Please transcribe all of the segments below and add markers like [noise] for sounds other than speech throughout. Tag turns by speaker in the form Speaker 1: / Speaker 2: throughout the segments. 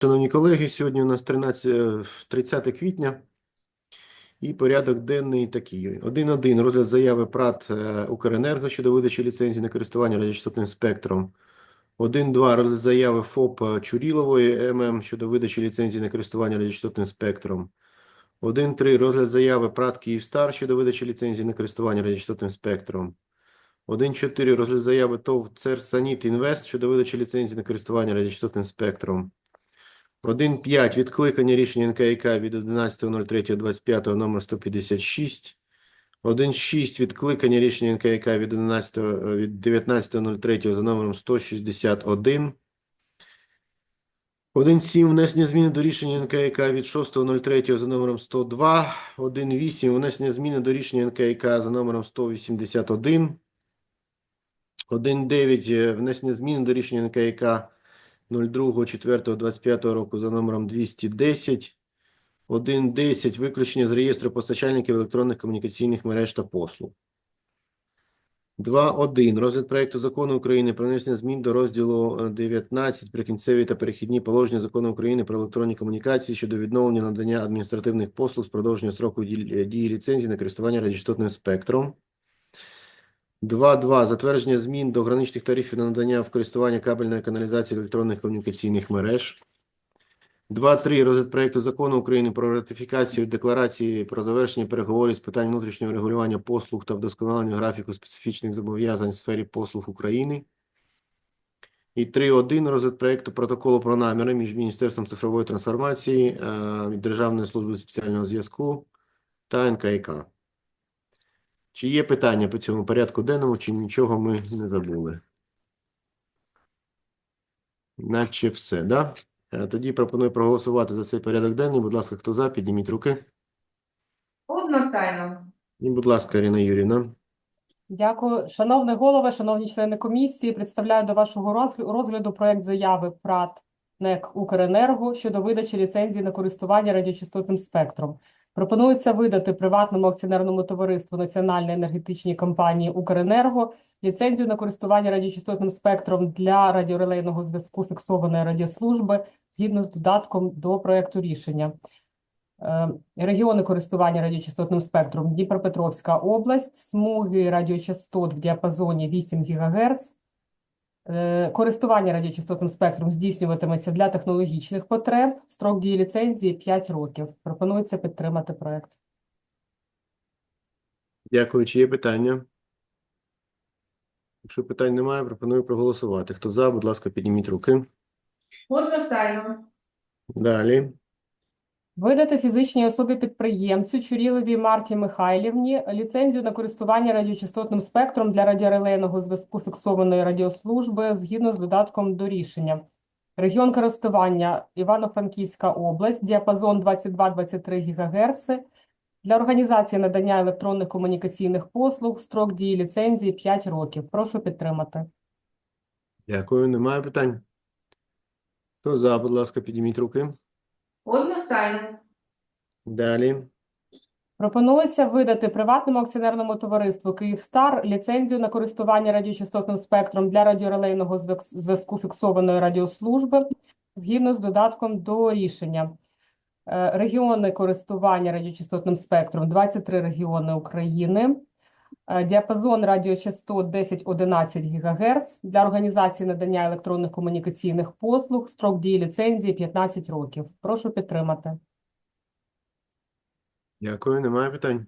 Speaker 1: Шановні колеги, сьогодні у нас 13, е, 30 квітня і порядок денний такий. 1.1. Розгляд заяви ПРАТ е, «Укренерго» щодо видачі ліцензії на користування радіочастотним спектром. 1.2. Розгляд заяви ФОП Чурілової ММ щодо видачі ліцензії на користування радіочастотним спектром. 1.3. Розгляд заяви ПРАТ «Київстар» щодо видачі ліцензії на користування радіочастотним спектром. 1.4. Розгляд заяви ТОВ «Церсаніт Інвест» щодо видачі ліцензії на користування радіочастотним спектром. 1.5. Відкликання рішення НКК від 11.03.25 номер 156. 1.6. Відкликання рішення НКК від 11 від 19.03 за номером 161. 1.7. Внесення зміни до рішення НКК від 6.03 за номером 102. 1.8. Внесення зміни до рішення НКК за номером 181. 1.9. е, Внесення змін до рішення НКК 02.04.25 року за номером 210. 1.10. Виключення з реєстру постачальників електронних комунікаційних мереж та послуг. 2.1. Розгляд проекту закону України про внесення змін до розділу е, 19 «Прикінцеві та перехідні положення закону України про електронні комунікації» щодо відновлення надання адміністративних послуг з продовження строку дії ліцензії на користування радіочастотним спектром. 2.2. Затвердження змін до граничних тарифів на надання в користування кабельної каналізації електронних комунікаційних мереж. 2.3. Розгляд проекту закону України про ратифікацію декларації про завершення переговорів з питань внутрішнього регулювання послуг та вдосконалення графіку специфічних зобов'язань в сфері послуг України. І 3.1. Розгляд проекту протоколу про наміри між Міністерством цифрової трансформації, е, Державною службою спеціального зв'язку та НКК. Чи є питання по цьому порядку денному, чи нічого ми не забули? Наче все, да? Е, Тоді пропоную проголосувати за цей порядок денний. Будь ласка, хто за, підніміть руки.
Speaker 2: Одностайно.
Speaker 1: І, будь ласка, Ірина Юрівна.
Speaker 3: Дякую. Шановний голове, шановні члени комісії, представляю до вашого розгляду проект заяви ПРАТ НЕК «Укренерго» щодо видачі ліцензії на користування радіочастотним спектром. Пропонується видати приватному акціонерному товариству Національної енергетичній компанії «Укренерго» ліцензію на користування радіочастотним спектром для радіорелейного зв'язку фіксованої радіослужби згідно з додатком до проекту рішення. Е, Регіони користування радіочастотним спектром Дніпропетровська область, смуги радіочастот в діапазоні 8 ГГц. Е, Користування радіочастотним спектром здійснюватиметься для технологічних потреб. Строк дії ліцензії 5 років. Пропонується підтримати проект.
Speaker 1: Дякую. Чи є питання? Якщо питань немає, пропоную проголосувати. Хто за, будь ласка, підніміть руки.
Speaker 2: Одностайно.
Speaker 1: Далі.
Speaker 3: Видати фізичній особі-підприємцю Чуріловій Марті Михайлівні ліцензію на користування радіочастотним спектром для радіорелейного зв'язку фіксованої радіослужби згідно з додатком до рішення. Регіон користування Івано-Франківська область, діапазон 22-23 ГГц. Для організації надання електронних комунікаційних послуг строк дії ліцензії 5 років. Прошу підтримати.
Speaker 1: Дякую. Немає питань? Хто за, будь ласка, підніміть руки.
Speaker 2: Одностайно.
Speaker 1: Далі.
Speaker 3: Пропонується видати приватному акціонерному товариству «Київстар» ліцензію на користування радіочастотним спектром для радіорелейного зв'язку фіксованої радіослужби згідно з додатком до рішення. Е, Регіони користування радіочастотним спектром 23 регіони України. Е, Діапазон радіочастот 10-11 ГГц для організації надання електронних комунікаційних послуг. Строк дії ліцензії 15 років. Прошу підтримати.
Speaker 1: Дякую. Немає питань?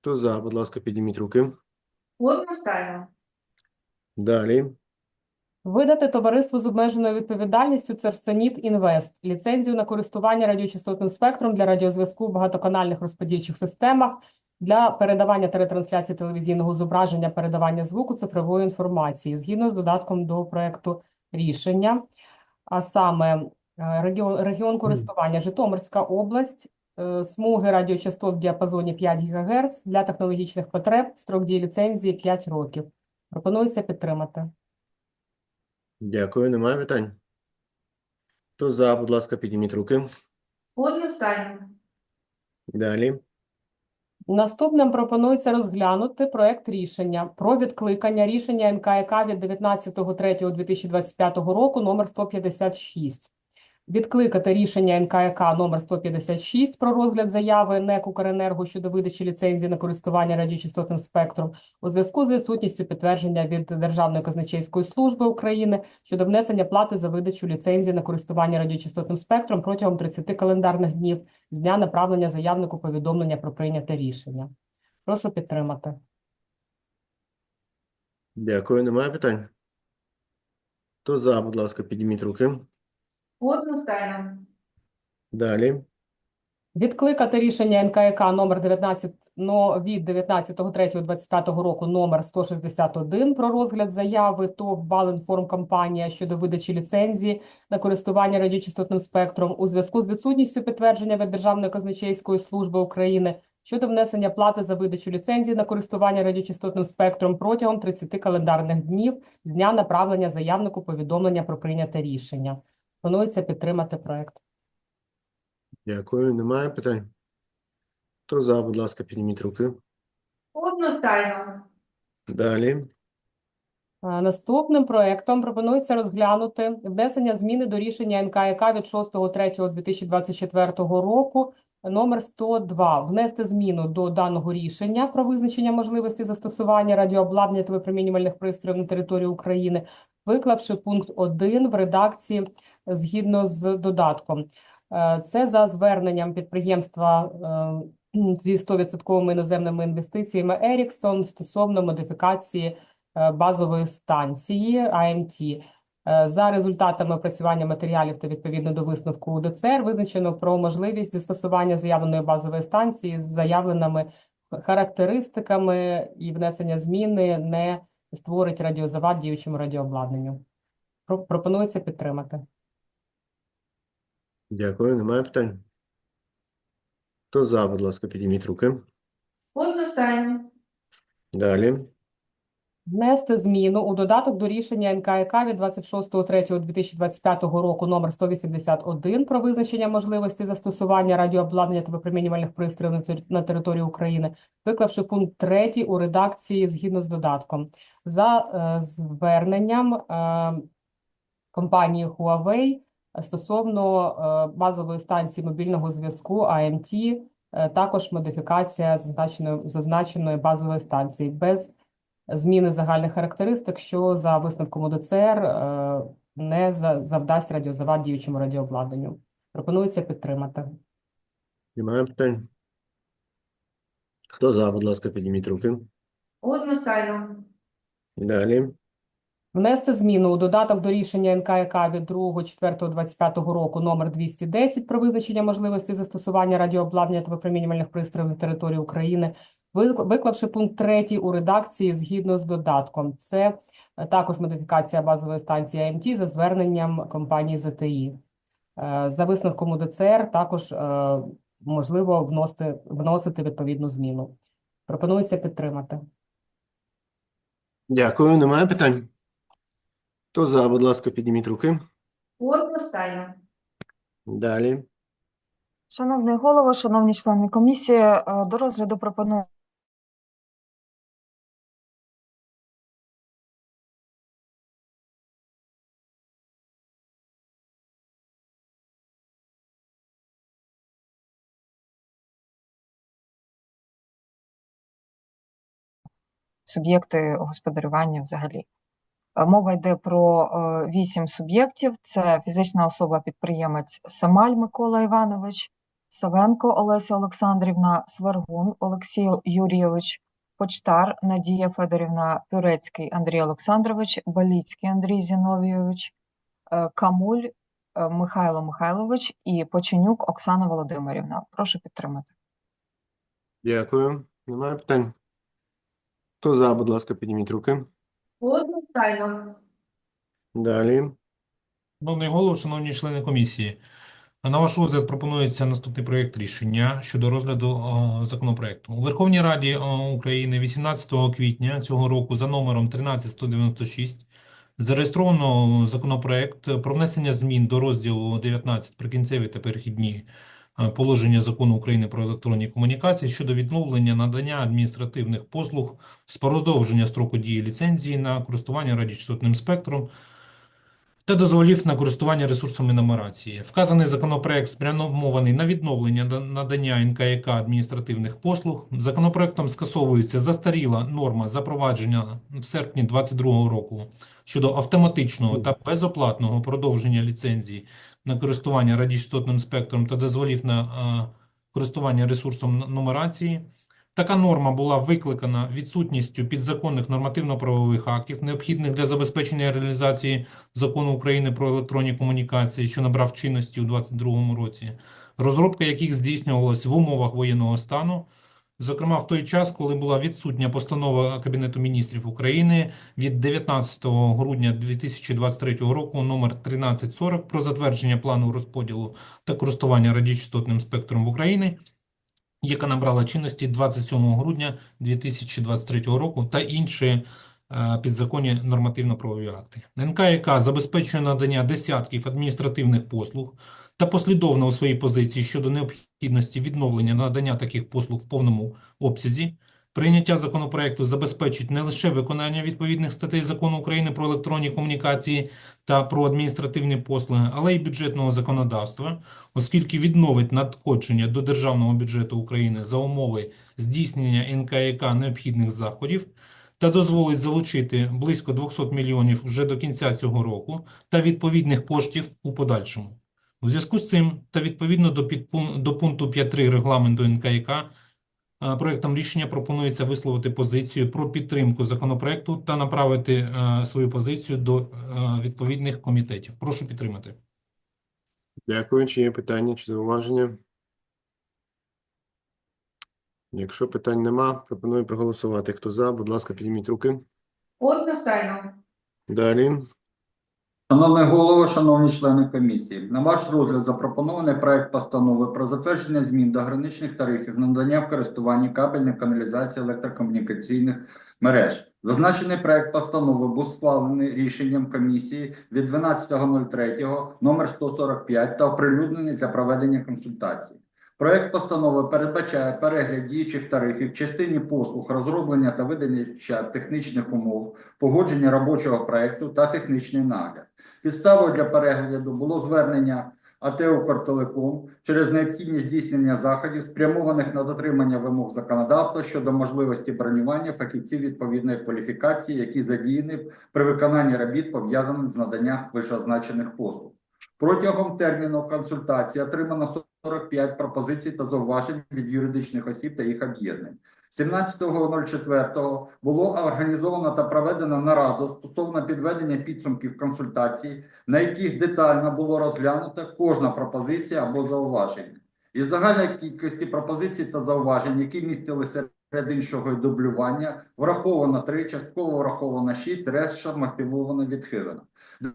Speaker 1: Хто за, будь ласка, підніміть руки.
Speaker 2: Одностайно.
Speaker 1: Далі.
Speaker 3: Видати товариству з обмеженою відповідальністю Церсаніт Інвест ліцензію на користування радіочастотним спектром для радіозв'язку в багатоканальних розподільчих системах для передавання та ретрансляції телевізійного зображення, передавання звуку цифрової інформації згідно з додатком до проекту рішення. А саме е, регіон, регіон користування Житомирська область, е, смуги радіочастот в діапазоні 5 ГГц для технологічних потреб, строк дії ліцензії 5 років. Пропонується підтримати.
Speaker 1: Дякую. Немає питань? Хто за, будь ласка, підніміть руки.
Speaker 2: Одностайно.
Speaker 1: Далі.
Speaker 3: Наступним пропонується розглянути проект рішення про відкликання рішення НКК від 19.03.2025 року номер 156. Відкликати рішення НКК номер 156 про розгляд заяви НЕК «Укренерго» щодо видачі ліцензії на користування радіочастотним спектром у зв'язку з відсутністю підтвердження від Державної казначейської служби України щодо внесення плати за видачу ліцензії на користування радіочастотним спектром протягом 30 календарних днів з дня направлення заявнику повідомлення про прийняте рішення. Прошу підтримати.
Speaker 1: Дякую. Немає питань? Хто за, будь ласка, підніміть руки.
Speaker 2: Одностайно.
Speaker 1: Далі.
Speaker 3: Відкликати рішення НКК номер 19 но, від 19.03.25 року номер 161 про розгляд заяви ТОВ «Балінформкомпанія» щодо видачі ліцензії на користування радіочастотним спектром у зв'язку з відсутністю підтвердження від Державної казначейської служби України щодо внесення плати за видачу ліцензії на користування радіочастотним спектром протягом 30 календарних днів з дня направлення заявнику повідомлення про прийняте рішення. Планується підтримати проект.
Speaker 1: Дякую. Немає питань? Хто за, будь ласка, підніміть руки.
Speaker 2: Одностайно.
Speaker 1: Далі.
Speaker 3: А, Наступним проектом пропонується розглянути внесення зміни до рішення НКК від 6.03.2024 року номер 102. Внести зміну до даного рішення про визначення можливості застосування радіообладнання та випромінювальних пристроїв на території України, виклавши пункт 1 в редакції згідно з додатком. Е, Це за зверненням підприємства е, зі 100% іноземними інвестиціями Ericsson стосовно модифікації е, базової станції АМТ. За результатами опрацювання матеріалів та відповідно до висновку УДЦР визначено про можливість застосування заявленої базової станції з заявленими характеристиками і внесення зміни не створить радіозавад діючому радіообладнанню. Пропонується підтримати.
Speaker 1: Дякую. Немає питань? Хто за, будь ласка, підніміть руки.
Speaker 2: Одностайно.
Speaker 1: Далі.
Speaker 3: Внести зміну у додаток до рішення НКК від 26.03.2025 року номер 181 про визначення можливості застосування радіообладнання та випромінювальних пристроїв на території України, виклавши пункт 3 у редакції згідно з додатком. За е, зверненням е, компанії Huawei стосовно е, базової станції мобільного зв'язку АМТ, е, також модифікація зазначеної, зазначеної базової станції без зміни загальних характеристик, що за висновком УДЦР е, не завдасть радіозавад діючому радіообладнанню. Пропонується підтримати.
Speaker 1: Немає питань? Хто за, будь ласка, підніміть руки.
Speaker 2: Одностайно.
Speaker 1: Далі.
Speaker 3: Внести зміну у додаток до рішення НКК від 2.04.25 року номер 210 про визначення можливості застосування радіообладнання та випромінювальних пристроїв на території України, виклавши пункт 3 у редакції згідно з додатком. Це е, також модифікація базової станції АМТ за зверненням компанії ЗТІ. Е, За висновком УДЦР також е, можливо вносити, вносити відповідну зміну. Пропонується підтримати.
Speaker 1: Дякую. Немає питань? Хто за, будь ласка, підніміть руки.
Speaker 2: Одностайно.
Speaker 1: Далі.
Speaker 4: Шановний голово, шановні члени комісії, е, до розгляду пропоную суб'єкти господарювання взагалі. Е, Мова йде про е, вісім суб'єктів: це фізична особа-підприємець Самаль Микола Іванович, Савенко Олеся Олександрівна, Сваргун Олексій Юрійович, Почтар Надія Федорівна, Пюрецький Андрій Олександрович, Баліцький Андрій Зіновійович, е, Камуль Михайло Михайлович і Поченюк Оксана Володимирівна. Прошу підтримати.
Speaker 1: Дякую. Немає питань? Хто за, будь ласка, підніміть руки.
Speaker 2: Одностайно.
Speaker 1: Далі.
Speaker 5: Шановний голово, шановні члени комісії, на ваш розгляд пропонується наступний проєкт рішення щодо розгляду е, законопроекту. У Верховній Раді е, України 18 квітня цього року за номером 13196 зареєстровано законопроект про внесення змін до розділу 19 «Прикінцеві та перехідні положення Закону України про електронні комунікації щодо відновлення надання адміністративних послуг з продовження строку дії ліцензії на користування радіочастотним спектром та дозволів на користування ресурсами нумерації. Вказаний законопроект спрямований на відновлення да- надання НКЯК адміністративних послуг. Законопроектом скасовується застаріла норма запровадження в серпні 2022 року щодо автоматичного та безоплатного продовження ліцензії на користування радіочастотним спектром та дозволів на е, користування ресурсом нумерації. Така норма була викликана відсутністю підзаконних нормативно-правових актів, необхідних для забезпечення реалізації Закону України про електронні комунікації, що набрав чинності у 2022 році, розробка яких здійснювалась в умовах воєнного стану, зокрема в той час, коли була відсутня постанова Кабінету міністрів України від 19 грудня 2023 року номер 1340 про затвердження плану розподілу та користування радіочастотним спектром в Україні, яка набрала чинності 27 грудня 2023 року та інші е, підзаконні нормативно-правові акти. НКЯК забезпечує надання десятків адміністративних послуг та послідовно у своїй позиції щодо необхідності відновлення надання таких послуг в повному обсязі. Прийняття законопроекту забезпечить не лише виконання відповідних статей Закону України про електронні комунікації та про адміністративні послуги, але й бюджетного законодавства, оскільки відновить надходження до державного бюджету України за умови здійснення НКЯК необхідних заходів та дозволить залучити близько 200 мільйонів вже до кінця цього року та відповідних коштів у подальшому. У зв'язку з цим та відповідно до, підпун- до пункту 5.3 регламенту НКЯК е, проектом рішення пропонується висловити позицію про підтримку законопроекту та направити е, свою позицію до е, відповідних комітетів. Прошу підтримати.
Speaker 1: Дякую. Чи є питання чи зауваження? Якщо питань нема, пропоную проголосувати. Хто за, будь ласка, підніміть руки.
Speaker 2: Одностайно.
Speaker 1: Далі.
Speaker 6: Шановний голово, шановні члени комісії, на ваш розгляд запропонований проект постанови про затвердження змін до граничних тарифів надання в користуванні кабельної каналізації електрокомунікаційних мереж. Зазначений проект постанови був схвалений рішенням комісії від 12.03 номер 145 та оприлюднений для проведення консультацій. Проект постанови передбачає перегляд діючих тарифів частині послуг розроблення та видача технічних умов, погодження робочого проекту та технічний нагляд. Підставою для перегляду було звернення АТ «Укртелеком» через необхідність здійснення заходів, спрямованих на дотримання вимог законодавства щодо можливості бронювання фахівців відповідної кваліфікації, які задіяні при виконанні робіт, пов'язаних з наданням вищезазначених послуг. Протягом терміну консультації отримано 45 пропозицій та зауважень від юридичних осіб та їх об'єднань. 17.04 було організовано та проведено нараду стосовно підведення підсумків консультацій, на яких детально було розглянуто кожна пропозиція або зауваження. Із загальної кількості пропозицій та зауважень, які містилися серед іншого дублювання, враховано 3, частково враховано 6, решта мотивовано відхилено.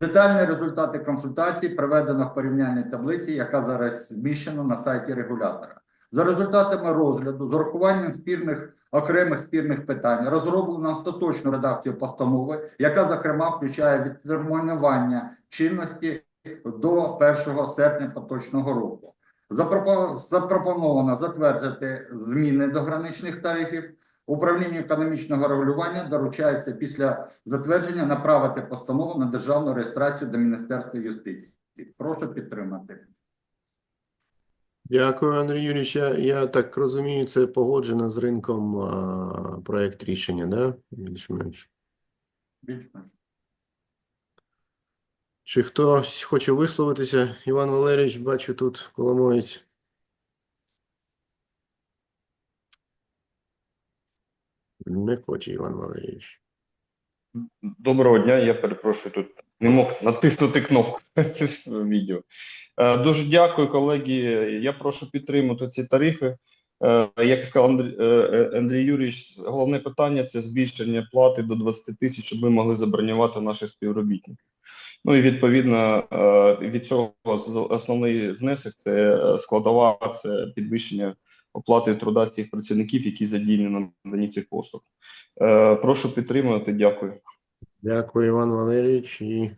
Speaker 6: Детальні результати консультацій приведено в порівняльній таблиці, яка зараз зміщена на сайті регулятора. За результатами розгляду, з урахуванням спірних окремих спірних питань, розроблено остаточну редакцію постанови, яка, зокрема, включає відтермінування чинності до 1 серпня поточного року. Запропо- Запропоновано затвердити зміни до граничних тарифів. Управлінню економічного регулювання доручається після затвердження направити постанову на державну реєстрацію до Міністерства юстиції. Прошу підтримати.
Speaker 1: Дякую, Андрій Юрійович. Я, я так розумію, це погоджено з ринком а, проект рішення, да? Більш-менш.
Speaker 6: Більш-менш.
Speaker 1: Чи хтось хоче висловитися? Іван Валерійович, бачу тут Коломоєць. Не хоче Іван Валерійович.
Speaker 7: Доброго дня, я перепрошую, тут не мог натиснути кнопку [laughs] відео. Е, Дуже дякую, колеги. Я прошу підтримати ці тарифи. Е, Як сказав Андрій, е, Андрій Юрійович, головне питання це збільшення плати до 20 тисяч, щоб ми могли забронювати наших співробітників. Ну і відповідно від цього основний внесок це складова, це підвищення оплати труда цих працівників, які задіяні на наданні цих послуг. Е, Прошу підтримувати. Дякую.
Speaker 1: Дякую, Іван Валерійович. І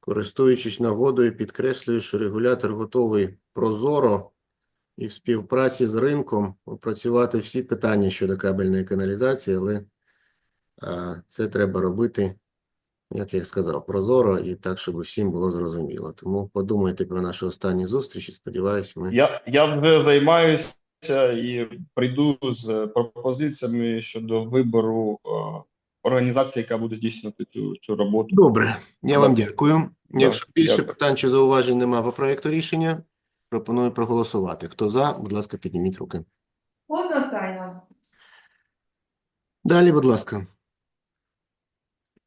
Speaker 1: користуючись нагодою, підкреслюю, що регулятор готовий прозоро і в співпраці з ринком опрацювати всі питання щодо кабельної каналізації, але це треба робити, як я сказав, прозоро і так, щоб всім було зрозуміло. Тому подумайте про нашу останню зустріч і сподіваюся, ми
Speaker 7: Я, я вже займаюся і прийду з пропозиціями щодо вибору е, організації, яка буде здійснювати цю, цю роботу.
Speaker 1: Добре, я вам дякую. Якщо більше
Speaker 7: дякую.
Speaker 1: питань чи зауважень немає по проекту рішення, пропоную проголосувати. Хто за, будь ласка, підніміть руки.
Speaker 2: Одностайно.
Speaker 1: Далі, будь ласка.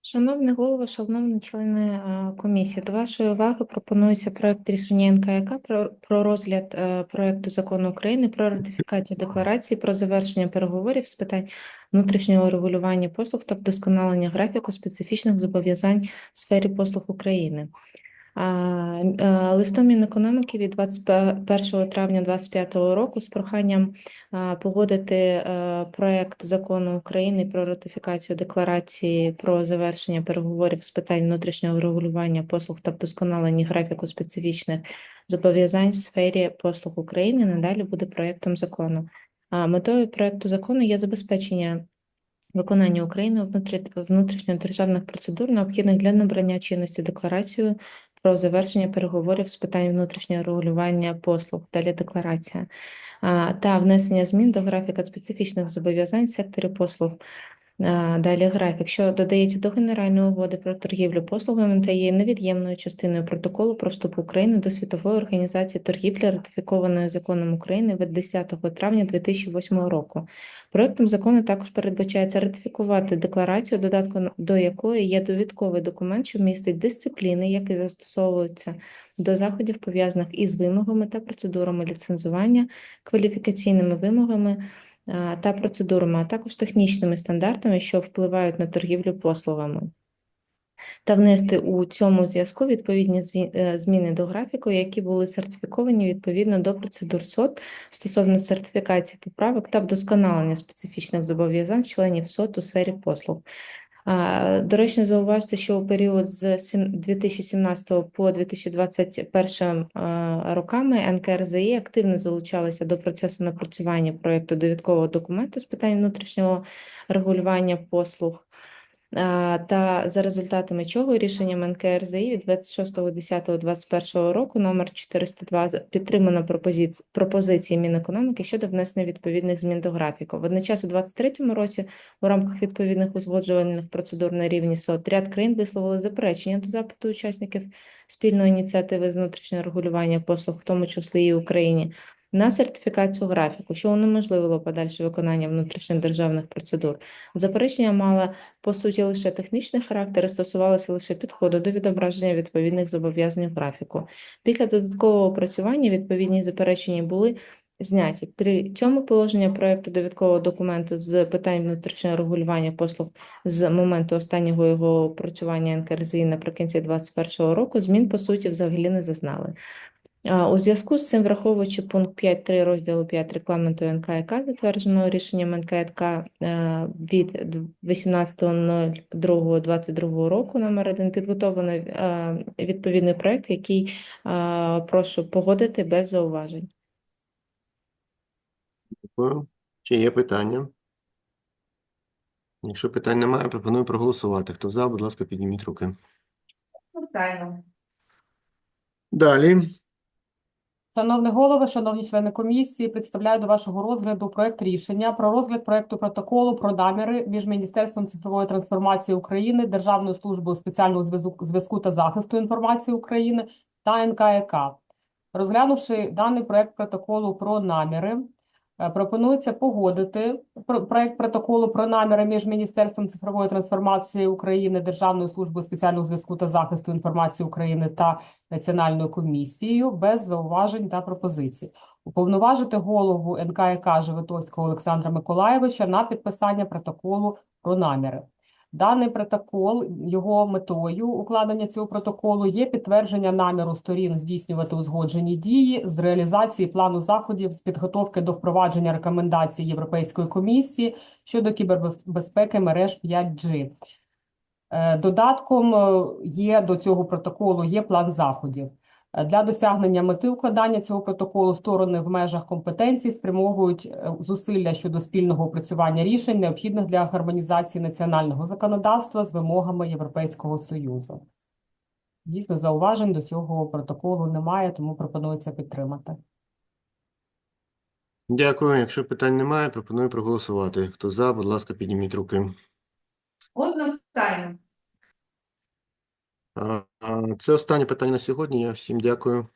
Speaker 8: Шановний голово, шановні члени е, комісії, до вашої уваги пропонується проект рішення НКК про, про розгляд е, проекту закону України про ратифікацію декларації про завершення переговорів з питань внутрішнього регулювання послуг та вдосконалення графіку специфічних зобов'язань в сфері послуг України. Е, Листом Мінекономіки від 21 травня 2025 року з проханням погодити е, проект закону України про ратифікацію декларації про завершення переговорів з питань внутрішнього регулювання послуг та вдосконалення графіку специфічних зобов'язань в сфері послуг України надалі буде проектом закону. Метою проекту закону є забезпечення виконання внутрі- внутрішньодержавних процедур, необхідних для набрання чинності декларацією про завершення переговорів з питань внутрішнього регулювання послуг, далі декларація, та внесення змін до графіка специфічних зобов'язань в секторі послуг. А, Далі графік, що додається до Генеральної угоди про торгівлю послугами та є невід'ємною частиною протоколу про вступ України до Світової організації торгівлі, ратифікованої законом України від 10 травня 2008 року. Проектом закону також передбачається ратифікувати декларацію, додатком до якої є довідковий документ, що містить дисципліни, які застосовуються до заходів, пов'язаних із вимогами та процедурами ліцензування, кваліфікаційними вимогами та процедурами, а також технічними стандартами, що впливають на торгівлю послугами. Та внести у цьому зв'язку відповідні е, зміни до графіку, які були сертифіковані відповідно до процедур СОТ стосовно сертифікації поправок та вдосконалення специфічних зобов'язань членів СОТ у сфері послуг. Доречно зауважити, що у період з сім- 2017 по 2021 а, роками НКРЗІ активно залучалися до процесу напрацювання проєкту довідкового документу з питань внутрішнього регулювання послуг. Та за результатами чого рішенням НКРЗІ від 26.10.21 року номер 402 з- підтримано пропозиці- пропозиції Мінекономіки щодо внесення відповідних змін до графіку. Водночас у 2023 році у рамках відповідних узгоджувальних процедур на рівні СОТ ряд країн висловили заперечення до запиту учасників спільної ініціативи з внутрішнього регулювання послуг, в тому числі і Україні, на сертифікацію графіку, що унеможливило подальше виконання внутрішньодержавних процедур. Заперечення мали по суті лише технічний характер і стосувалося лише підходу до відображення відповідних зобов'язань графіку. Після додаткового опрацювання відповідні заперечення були зняті. При цьому положення проекту довідкового документу з питань внутрішнього регулювання послуг з моменту останнього його опрацювання НКРЗІ наприкінці 2021 року змін по суті взагалі не зазнали. У зв'язку з цим, враховуючи пункт 5.3 розділу 5 регламенту НКК, затвердженого рішенням НКК е, від 18.02.22 року, номер 1, підготовлено е, відповідний проект, який е, прошу погодити без зауважень.
Speaker 1: Дякую. Чи є питання? Якщо питань немає, пропоную проголосувати. Хто за, будь ласка, підніміть руки.
Speaker 2: Одностайно.
Speaker 1: Далі.
Speaker 3: Шановний голово, шановні члени комісії, представляю до вашого розгляду проект рішення про розгляд проекту протоколу про наміри між Міністерством цифрової трансформації України, Державною службою спеціального зв'язку та захисту інформації України та НКК. Розглянувши даний проект протоколу про наміри, пропонується погодити про- проект протоколу про наміри між Міністерством цифрової трансформації України, Державною службою спеціального зв'язку та захисту інформації України та Національною комісією без зауважень та пропозицій. Уповноважити голову НКК Животовського Олександра Миколаєвича на підписання протоколу про наміри. Даний протокол, його метою укладення цього протоколу є підтвердження наміру сторін здійснювати узгоджені дії з реалізації плану заходів з підготовки до впровадження рекомендацій Європейської комісії щодо кібербезпеки мереж 5G. Е, Додатком е, є до цього протоколу є план заходів. Е, Для досягнення мети укладання цього протоколу сторони в межах компетенції спрямовують е, зусилля щодо спільного опрацювання рішень, необхідних для гармонізації національного законодавства з вимогами Європейського Союзу. Дійсно, зауважень до цього протоколу немає, тому пропонується підтримати.
Speaker 1: Дякую. Якщо питань немає, пропоную проголосувати. Хто за, будь ласка, підніміть руки.
Speaker 2: Одностайно.
Speaker 1: Це останнє питання на сьогодні. Я всім дякую.